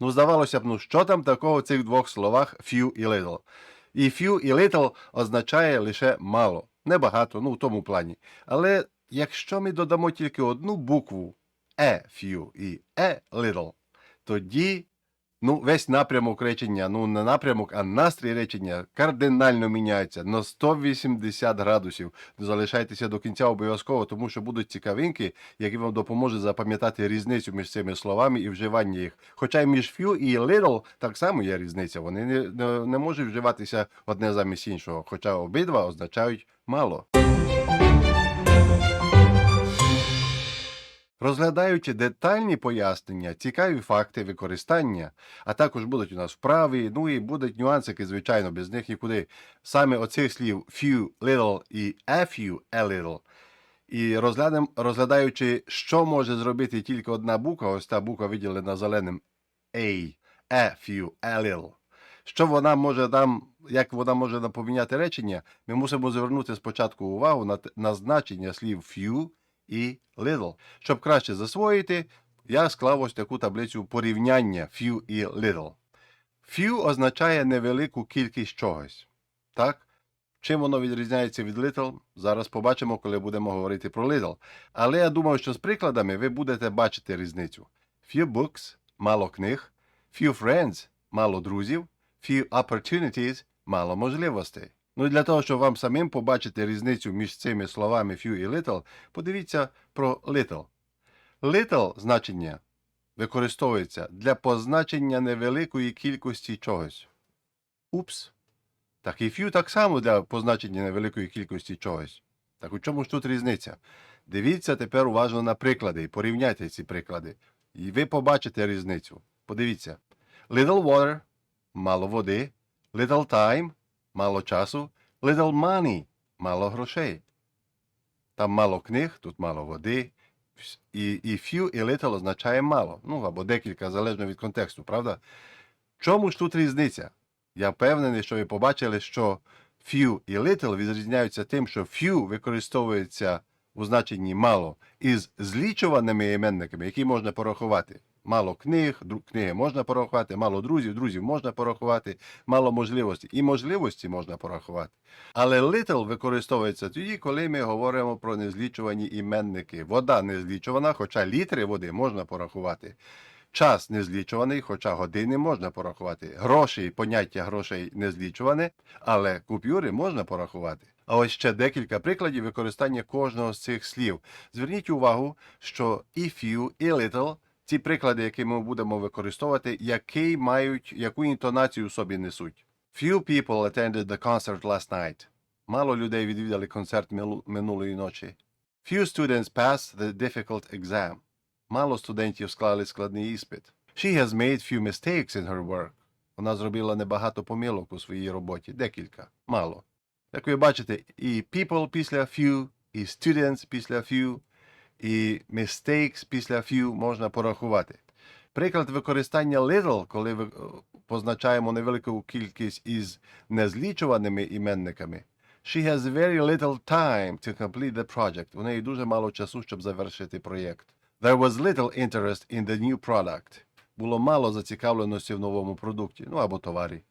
Ну, здавалося б, ну що там такого в цих двох словах few і little? І few і little означає лише мало, небагато, ну в тому плані. Але якщо ми додамо тільки одну букву e few і e little, тоді ну, весь напрямок речення, ну не напрямок, а настрій речення кардинально міняється на 180 градусів. Залишайтеся до кінця обов'язково, тому що будуть цікавинки, які вам допоможуть запам'ятати різницю між цими словами і вживання їх. Хоча й між few і little так само є різниця. Вони не, не, не можуть вживатися одне замість іншого, хоча обидва означають мало. Розглядаючи детальні пояснення, цікаві факти використання, а також будуть у нас вправи, ну і будуть нюансики, звичайно, без них нікуди. Саме оцих слів few, little і a few, a little. І розглянем, розглядаючи, що може зробити тільки одна буква, ось та буква виділена зеленим A, a few, a little. Що вона може нам, як вона може нам поміняти речення, ми мусимо звернути спочатку увагу на, на значення слів few і little. Щоб краще засвоїти, я склав ось таку таблицю порівняння few і little. Few означає невелику кількість чогось. Так? Чим воно відрізняється від little, зараз побачимо, коли будемо говорити про little. Але я думаю, що з прикладами ви будете бачити різницю. Few books мало книг, few friends мало друзів, few opportunities мало можливостей. Ну і для того, щоб вам самим побачити різницю між цими словами few і little, подивіться про little. Little значення використовується для позначення невеликої кількості чогось. Упс. Так і few так само для позначення невеликої кількості чогось. Так у чому ж тут різниця? Дивіться тепер уважно на приклади і порівняйте ці приклади. І ви побачите різницю. Подивіться. Little water мало води, little time мало часу, little money мало грошей. Там мало книг, тут мало води. І, і few і little означає мало. Ну або декілька, залежно від контексту, правда? Чому ж тут різниця? Я впевнений, що ви побачили, що few і little відрізняються тим, що few використовується у значенні мало із злічуваними іменниками, які можна порахувати. Мало книг, книги можна порахувати, мало друзів, друзів можна порахувати, мало можливостей. І можливості можна порахувати. Але little використовується тоді, коли ми говоримо про незлічувані іменники. Вода незлічувана, хоча літри води можна порахувати. Час незлічуваний, хоча години можна порахувати. Гроші, поняття грошей незлічуване, але купюри можна порахувати. А ось ще декілька прикладів використання кожного з цих слів. Зверніть увагу, що і few, і little ці приклади, які ми будемо використовувати, які мають яку інтонацію собі несуть. Few people attended the concert last night. Мало людей відвідали концерт минулої ночі. Few students passed the difficult exam. Мало студентів склали складний іспит. She has made few mistakes in her work. Вона зробила небагато помилок у своїй роботі, декілька, мало. Як ви бачите, і people після few, і students після few, і mistakes після few можна порахувати. Приклад використання little, коли ви е, позначаємо невелику кількість із незлічуваними іменниками. She has very little time to complete the project. У неї дуже мало часу, щоб завершити проєкт. There was little interest in the new product. Було мало зацікавленості в новому продукті, ну або товарі.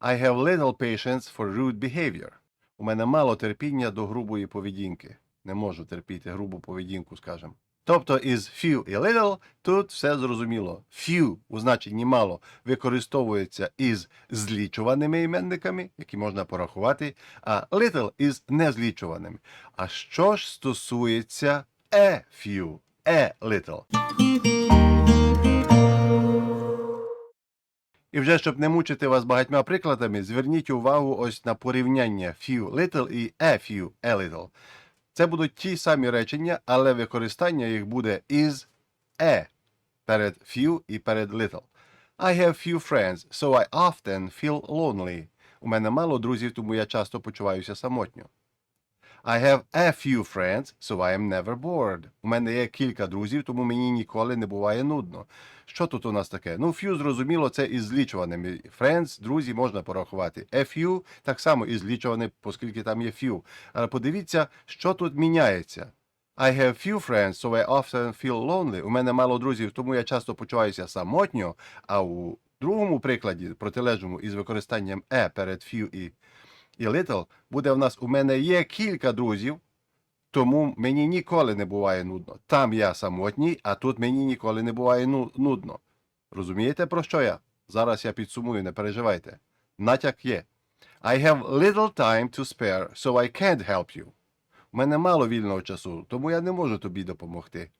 I have little patience for rude behavior. У мене мало терпіння до грубої поведінки. Не можу терпіти грубу поведінку, скажемо. Тобто із few і little тут все зрозуміло. Few у значенні мало використовується із злічуваними іменниками, які можна порахувати, а little із незлічуваними. А що ж стосується a few, a little? І вже щоб не мучити вас багатьма прикладами, зверніть увагу ось на порівняння few little і a few a little. Це будуть ті самі речення, але використання їх буде is a перед few і перед little. I have few friends, so I often feel lonely. У мене мало друзів, тому я часто почуваюся самотньо. I have a few friends, so I am never bored. У мене є кілька друзів, тому мені ніколи не буває нудно. Що тут у нас таке? Ну, few, зрозуміло, це із злічуваними. Friends, друзі, можна порахувати. A few так само із злічуваними, оскільки там є few. Але подивіться, що тут міняється. I have few friends, so I often feel lonely. У мене мало друзів, тому я часто почуваюся самотньо. А у другому прикладі, протилежному із використанням е перед few і, і little, буде в нас у мене є кілька друзів, тому мені ніколи не буває нудно. Там я самотній, а тут мені ніколи не буває ну- нудно. Розумієте, про що я? Зараз я підсумую, не переживайте. Натяк є. I have little time to spare, so I can't help you. У мене мало вільного часу, тому я не можу тобі допомогти.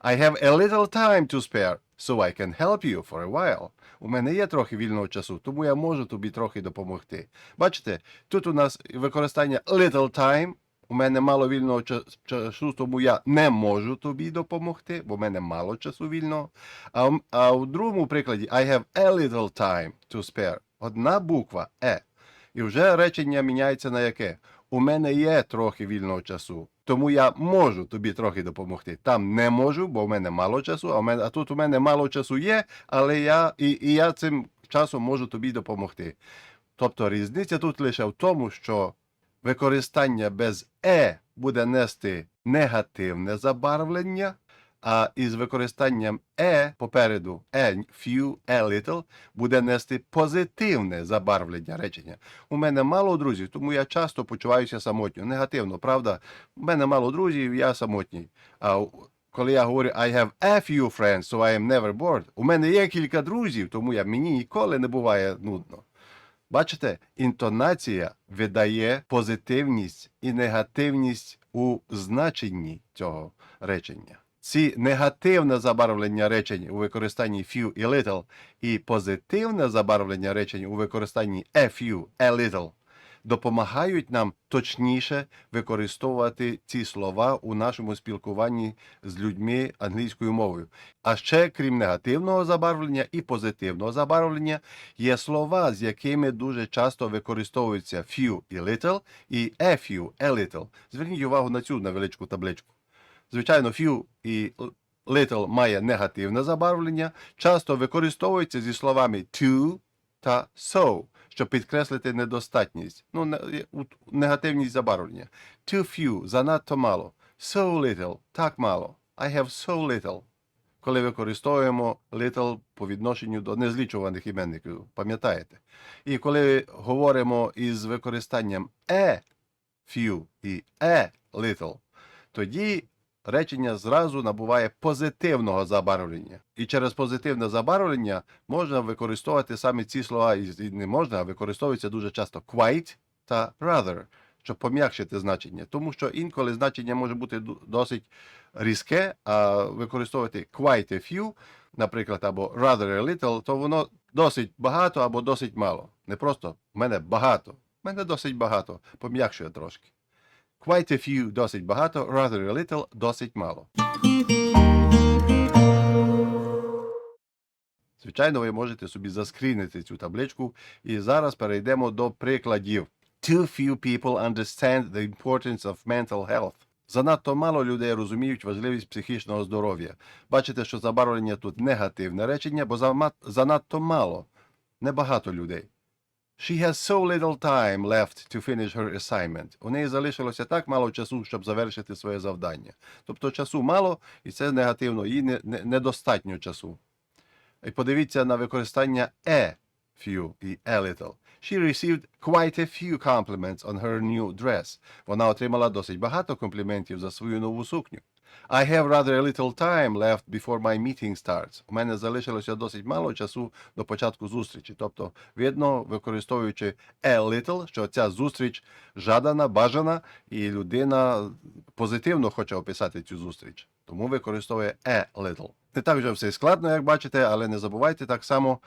I have a little time to spare, so I can help you for a while. У мене є трохи вільного часу, тому я можу тобі трохи допомогти. Бачите, тут у нас використання little time. У мене мало вільного часу, тому я не можу тобі допомогти, бо в мене мало часу вільного. А, а у другому прикладі I have a little time to spare. Одна буква е. І вже речення міняється на яке? У мене є трохи вільного часу, тому я можу тобі трохи допомогти. Там не можу, бо в мене мало часу, а, в мене, а тут у мене мало часу є, але я і, і я цим часом можу тобі допомогти. Тобто різниця тут лише в тому, що використання без е буде нести негативне забарвлення, а із використанням е попереду е few, е little буде нести позитивне забарвлення речення. У мене мало друзів, тому я часто почуваюся самотньо. Негативно, правда? У мене мало друзів, я самотній. А коли я говорю I have a few friends, so I am never bored, у мене є кілька друзів, тому я, мені ніколи не буває нудно. Бачите, інтонація видає позитивність і негативність у значенні цього речення. Ці негативне забарвлення речень у використанні few і little і позитивне забарвлення речень у використанні a few, a little допомагають нам точніше використовувати ці слова у нашому спілкуванні з людьми англійською мовою. А ще, крім негативного забарвлення і позитивного забарвлення, є слова, з якими дуже часто використовуються few і little і a few, a little. Зверніть увагу на цю невеличку табличку. Звичайно, few і little має негативне забарвлення, часто використовується зі словами to та so, щоб підкреслити недостатність, ну, негативність забарвлення. Too few – занадто мало. So little – так мало. I have so little. Коли використовуємо little по відношенню до незлічуваних іменників, пам'ятаєте? І коли говоримо із використанням a few і a little, тоді речення зразу набуває позитивного забарвлення. І через позитивне забарвлення можна використовувати саме ці слова, і не можна, а використовується дуже часто quite та rather, щоб пом'якшити значення. Тому що інколи значення може бути досить різке, а використовувати quite a few, наприклад, або rather a little, то воно досить багато або досить мало. Не просто в мене багато, в мене досить багато, пом'якшує трошки. Quite a few досить багато, rather a little досить мало. Звичайно, ви можете собі заскрінити цю табличку. І зараз перейдемо до прикладів. Too few people understand the importance of mental health. Занадто мало людей розуміють важливість психічного здоров'я. Бачите, що забарвлення тут негативне речення, бо занадто мало, небагато людей. She has so little time left to finish her assignment. У неї залишилося так мало часу, щоб завершити своє завдання. Тобто часу мало, і це негативно, їй не, не, недостатньо часу. І подивіться на використання a few і a little. She received quite a few compliments on her new dress. Вона отримала досить багато компліментів за свою нову сукню. I have rather a little time left before my meeting starts. У мене залишилося досить мало часу до початку зустрічі. Тобто, видно, використовуючи a little, що ця зустріч жадана, бажана, і людина позитивно хоче описати цю зустріч. Тому використовує a little. Не так вже все складно, як бачите, але не забувайте так само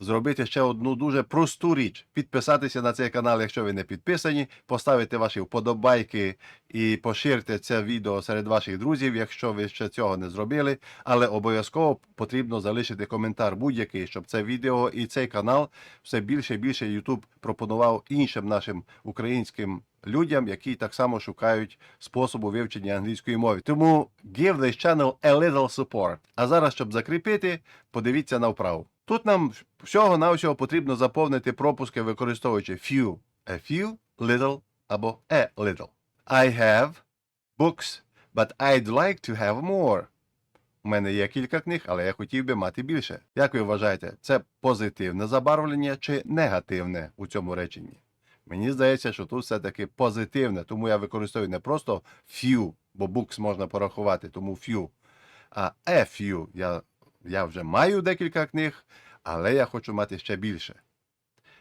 зробити ще одну дуже просту річ: підписатися на цей канал, якщо ви не підписані, поставити ваші вподобайки і поширте це відео серед ваших друзів, якщо ви ще цього не зробили. Але обов'язково потрібно залишити коментар будь-який, щоб це відео і цей канал все більше і більше YouTube пропонував іншим нашим українським людям, які так само шукають способу вивчення англійської мови. Тому give this channel a little support. А зараз, щоб закріпити, подивіться на вправу. Тут нам всього навсього потрібно заповнити пропуски, використовуючи few, a few, little або a little. I have books but I'd like to have more. У мене є кілька книг, але я хотів би мати більше. Як ви вважаєте, це позитивне забарвлення чи негативне у цьому реченні? Мені здається, що тут все-таки позитивне, тому я використовую не просто few, бо books можна порахувати, тому few, а a few. Я, я вже маю декілька книг, але я хочу мати ще більше.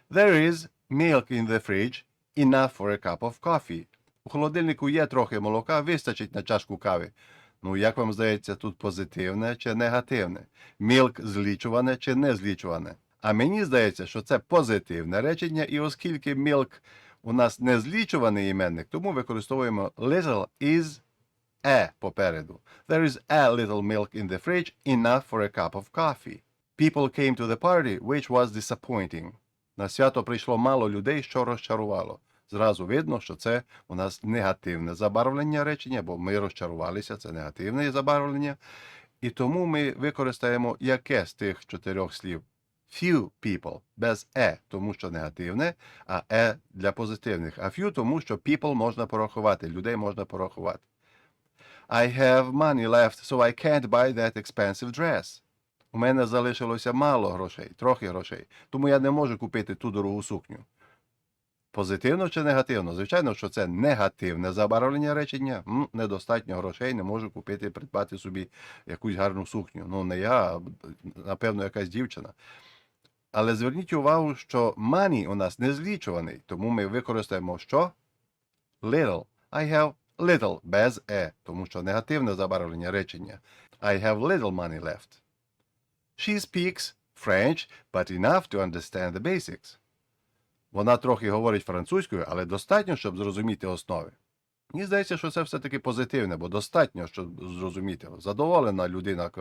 There is milk in the fridge, enough for a cup of coffee. У холодильнику є трохи молока, вистачить на чашку кави. Ну, як вам здається, тут позитивне чи негативне? Мілк злічуване чи не злічуване? А мені здається, що це позитивне речення, і оскільки мілк у нас не злічуваний іменник, тому використовуємо little is a попереду. There is a little milk in the fridge, enough for a cup of coffee. People came to the party, which was disappointing. На свято прийшло мало людей, що розчарувало. Зразу видно, що це у нас негативне забарвлення речення, бо ми розчарувалися, це негативне забарвлення. І тому ми використаємо яке з тих чотирьох слів? Few people без е, тому що негативне, а е для позитивних. А few тому, що people можна порахувати, людей можна порахувати. I have money left, so I can't buy that expensive dress. У мене залишилося мало грошей, трохи грошей, тому я не можу купити ту дорогу сукню. Позитивно чи негативно? Звичайно, що це негативне забарвлення речення. М, недостатньо грошей, не можу купити, придбати собі якусь гарну сукню. Ну, не я, а напевно, якась дівчина. Але зверніть увагу, що money у нас не злічуваний, тому ми використаємо що? Little. I have little без е, тому що негативне забарвлення речення. I have little money left. She speaks French, but enough to understand the basics. Вона трохи говорить французькою, але достатньо, щоб зрозуміти основи. Мені здається, що це все-таки позитивне, бо достатньо, щоб зрозуміти. Задоволена людина,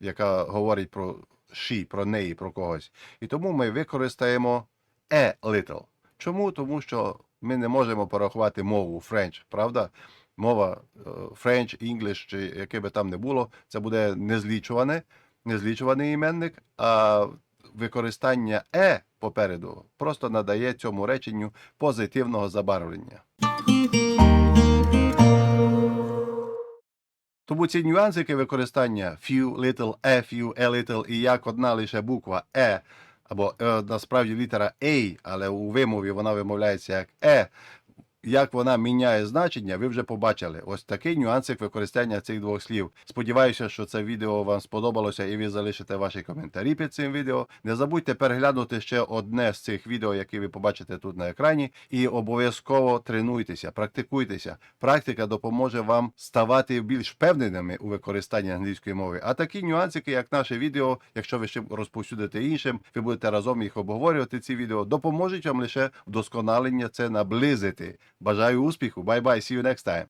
яка говорить про she, про неї, про когось. І тому ми використаємо a little. Чому? Тому що ми не можемо порахувати мову French, правда? Мова е, French, English, чи яке би там не було, це буде незлічуване, незлічуваний іменник, а використання е попереду просто надає цьому реченню позитивного забарвлення. Тому ці нюансики використання few, little, a few, a little і як одна лише буква e, або е, насправді літера A, але у вимові вона вимовляється як е, як вона міняє значення, ви вже побачили. Ось такий нюансик використання цих двох слів. Сподіваюся, що це відео вам сподобалося і ви залишите ваші коментарі під цим відео. Не забудьте переглянути ще одне з цих відео, які ви побачите тут на екрані, і обов'язково тренуйтеся, практикуйтеся. Практика допоможе вам ставати більш впевненими у використанні англійської мови. А такі нюансики, як наше відео, якщо ви ще розповсюдите іншим, ви будете разом їх обговорювати. Ці відео допоможуть вам лише вдосконалення це наблизити. Бажаю успіху. Bye-bye. See you next time.